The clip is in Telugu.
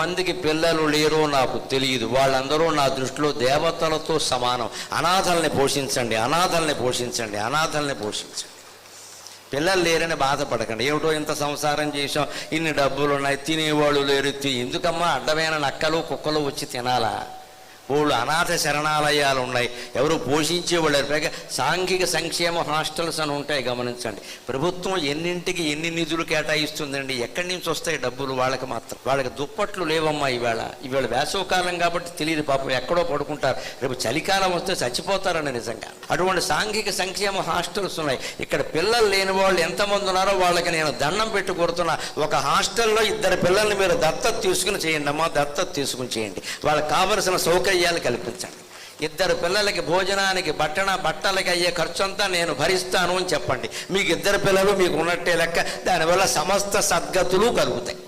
మందికి పిల్లలు లేరో నాకు తెలియదు. వాళ్ళందరూ నా దృష్టిలో దేవతలతో సమానం. అనాథల్ని పోషించండి అనాథల్ని పోషించండి అనాథల్ని పోషించండి. పిల్లలు లేరని బాధపడకండి. ఏమిటో ఇంత సంసారం చేసాం ఇన్ని డబ్బులు ఉన్నాయి తినేవాళ్ళు లేరు తి- ఎందుకమ్మా అడ్డమైన నక్కలు కుక్కలు వచ్చి తినాలా? వాళ్ళు అనాథ శరణాలయాలు ఉన్నాయి ఎవరు పోషించేవాళ్ళు వాళ్ళు పైగా సాంఘిక సంక్షేమ హాస్టల్స్ అని ఉంటాయి గమనించండి. ప్రభుత్వం ఎన్నింటికి ఎన్ని నిధులు కేటాయిస్తుందండి? ఎక్కడి నుంచి వస్తాయి డబ్బులు వాళ్ళకి మాత్రం? వాళ్ళకి దుప్పట్లు లేవమ్మా ఇవాళ. ఇవాళ వేసవకాలం కాబట్టి తెలియదు పాపం ఎక్కడో పడుకుంటారు. రేపు చలికాలం వస్తే చచ్చిపోతారని నిజంగా. అటువంటి సాంఘిక సంక్షేమ హాస్టల్స్ ఉన్నాయి. ఇక్కడ పిల్లలు లేని వాళ్ళు ఎంతమంది ఉన్నారో వాళ్ళకి నేను దండం పెట్టి కొడుతున్నా ఒక హాస్టల్లో ఇద్దరు పిల్లల్ని మీరు దత్తత తీసుకుని చేయండి అమ్మా దత్తత తీసుకుని చేయండి. వాళ్ళకి కావలసిన సౌకర్యం సౌకర్యాలు కల్పించండి. ఇద్దరు పిల్లలకి భోజనానికి బట్టన బట్టలకి అయ్యే ఖర్చు అంతా నేను భరిస్తాను అని చెప్పండి. మీకు ఇద్దరు పిల్లలు మీకు ఉన్నట్టే లెక్క. దానివల్ల సమస్త సద్గతులు కలుగుతాయి.